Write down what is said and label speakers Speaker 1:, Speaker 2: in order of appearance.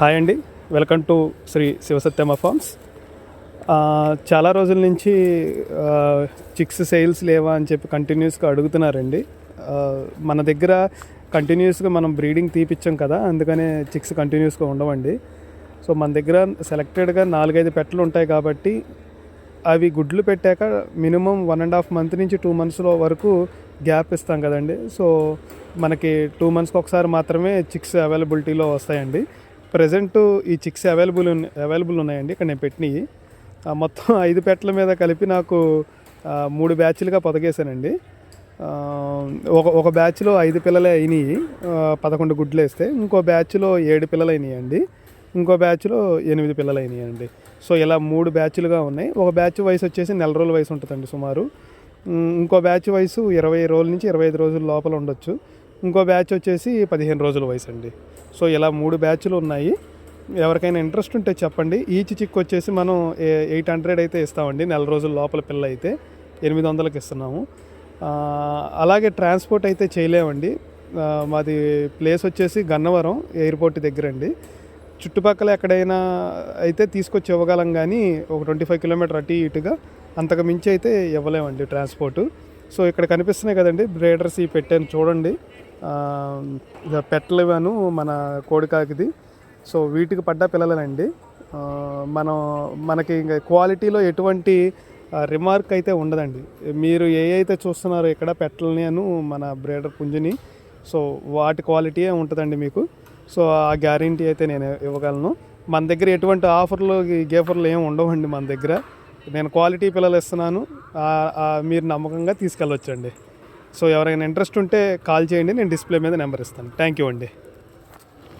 Speaker 1: Hi అండి. Welcome to Shri Shivasatyama farms. చాలా రోజుల నుంచి చిక్స్ సేల్స్ లేవా అని చెప్పి కంటిన్యూస్గా అడుగుతున్నారండి. మన దగ్గర కంటిన్యూస్గా మనం బ్రీడింగ్ తీపిచ్చాం కదా అందుకనే చిక్స్ కంటిన్యూస్గా ఉండవండి. సో మన దగ్గర సెలెక్టెడ్గా నాలుగైదు పెట్టలు ఉంటాయి కాబట్టి అవి గుడ్లు పెట్టాక minimum one and half month నుంచి టూ మంత్స్లో వరకు గ్యాప్ ఇస్తాం కదండి. సో మనకి టూ మంత్స్కి ఒకసారి మాత్రమే చిక్స్ అవైలబిలిటీలో వస్తాయండి. ప్రజెంట్ ఈ చిక్స్ అవైలబుల్ అవైలబుల్ ఉన్నాయండి. ఇక్కడ నేను పెట్టినవి మొత్తం ఐదు పెట్టల మీద కలిపి నాకు మూడు బ్యాచ్లుగా పొదగేశానండి. ఒక ఒక బ్యాచ్లో ఐదు పిల్లలే అయినాయి. పదకొండు గుడ్లు వేస్తే ఇంకో బ్యాచ్లో ఏడు పిల్లలు అయినాయి అండి ఇంకో బ్యాచ్లో ఎనిమిది పిల్లలు అయినాయి అండి సో ఇలా మూడు బ్యాచ్లుగా ఉన్నాయి. ఒక బ్యాచ్ వయసు వచ్చేసి నెల రోజుల వయసు ఉంటుందండి సుమారు. ఇంకో బ్యాచ్ వయసు ఇరవై రోజుల నుంచి ఇరవై ఐదు రోజుల లోపల ఉండొచ్చు. ఇంకో బ్యాచ్ వచ్చేసి పదిహేను రోజుల వయసు అండి. సో ఇలా మూడు బ్యాచ్లు ఉన్నాయి. ఎవరికైనా ఇంట్రెస్ట్ ఉంటే చెప్పండి. ఈచ్ చిక్ వచ్చేసి మనం ఎయిట్ హండ్రెడ్ అయితే ఇస్తామండి. నెల రోజుల లోపల పిల్ల అయితే ఎనిమిది వందలకి ఇస్తున్నాము. అలాగే ట్రాన్స్పోర్ట్ అయితే చేయలేమండి. మాది ప్లేస్ వచ్చేసి గన్నవరం ఎయిర్పోర్ట్ దగ్గర అండి చుట్టుపక్కల ఎక్కడైనా అయితే తీసుకొచ్చి ఇవ్వగలం కానీ ఒక ట్వంటీ ఫైవ్ కిలోమీటర్ అటు ఇటుగా అంతకు మించి అయితే ఇవ్వలేమండి ట్రాన్స్పోర్టు. సో ఇక్కడ కనిపిస్తున్నాయి కదండి బ్రేడర్స్ ఈ పెట్టాను చూడండి. ఆ, పెట్టలు ఇవ్వను మన కోడికాకిది. సో వీటికి పడ్డ పిల్లలేనండి. మనం మనకి ఇంకా క్వాలిటీలో ఎటువంటి రిమార్క్ అయితే ఉండదండి. మీరు ఏ అయితే చూస్తున్నారో ఇక్కడ పెట్టలని అను మన బ్రేడర్ పుంజుని సో వాటి క్వాలిటీయే ఉంటుందండి మీకు. సో ఆ గ్యారంటీ అయితే నేను ఇవ్వగలను. మన దగ్గర ఎటువంటి ఆఫర్లు గేఫర్లు ఏమి ఉండవండి మన దగ్గర. నేను క్వాలిటీ పిల్లలు ఇస్తున్నాను. మీరు నమ్మకంగా తీసుకెళ్ళొచ్చండి. సో ఎవరైనా ఇంట్రెస్ట్ ఉంటే కాల్ చేయండి నేను డిస్ప్లే మీద నెంబర్ ఇస్తాను. థ్యాంక్ యూ అండి.